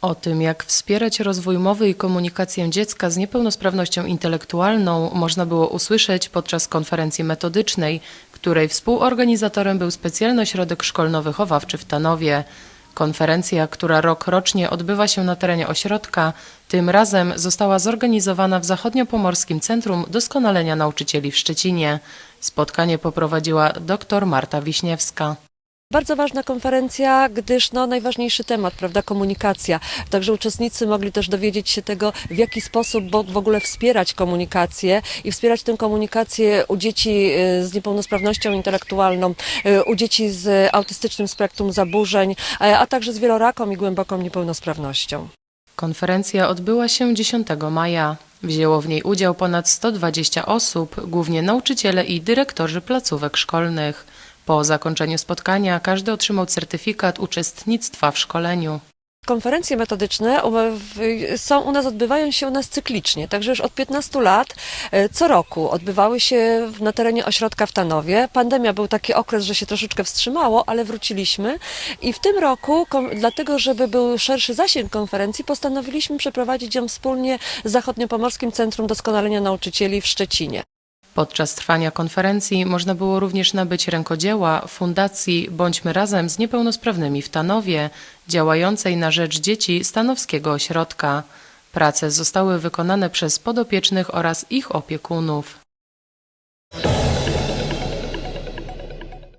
O tym, jak wspierać rozwój mowy i komunikację dziecka z niepełnosprawnością intelektualną, można było usłyszeć podczas konferencji metodycznej, której współorganizatorem był Specjalny Ośrodek Szkolno-Wychowawczy w Tanowie. Konferencja, która rok rocznie odbywa się na terenie ośrodka, tym razem została zorganizowana w Zachodniopomorskim Centrum Doskonalenia Nauczycieli w Szczecinie. Spotkanie poprowadziła dr Marta Wiśniewska. Bardzo ważna konferencja, gdyż no, najważniejszy temat, prawda, komunikacja. Także uczestnicy mogli też dowiedzieć się tego, w jaki sposób w ogóle wspierać komunikację i wspierać tę komunikację u dzieci y, z niepełnosprawnością intelektualną, y, u dzieci z autystycznym spektrum zaburzeń, a także z wieloraką i głęboką niepełnosprawnością. Konferencja odbyła się 10 maja. Wzięło w niej udział ponad 120 osób, głównie nauczyciele i dyrektorzy placówek szkolnych. Po zakończeniu spotkania każdy otrzymał certyfikat uczestnictwa w szkoleniu. Konferencje metodyczne są u nas, odbywają się u nas cyklicznie, także już od 15 lat e, co roku odbywały się na terenie ośrodka w Tanowie. Pandemia był taki okres, że się troszeczkę wstrzymało, ale wróciliśmy i w tym roku, dlatego żeby był szerszy zasięg konferencji, postanowiliśmy przeprowadzić ją wspólnie z Zachodniopomorskim Centrum Doskonalenia Nauczycieli w Szczecinie. Podczas trwania konferencji można było również nabyć rękodzieła Fundacji Bądźmy Razem z Niepełnosprawnymi w Tanowie, działającej na rzecz dzieci Stanowskiego Ośrodka. Prace zostały wykonane przez podopiecznych oraz ich opiekunów.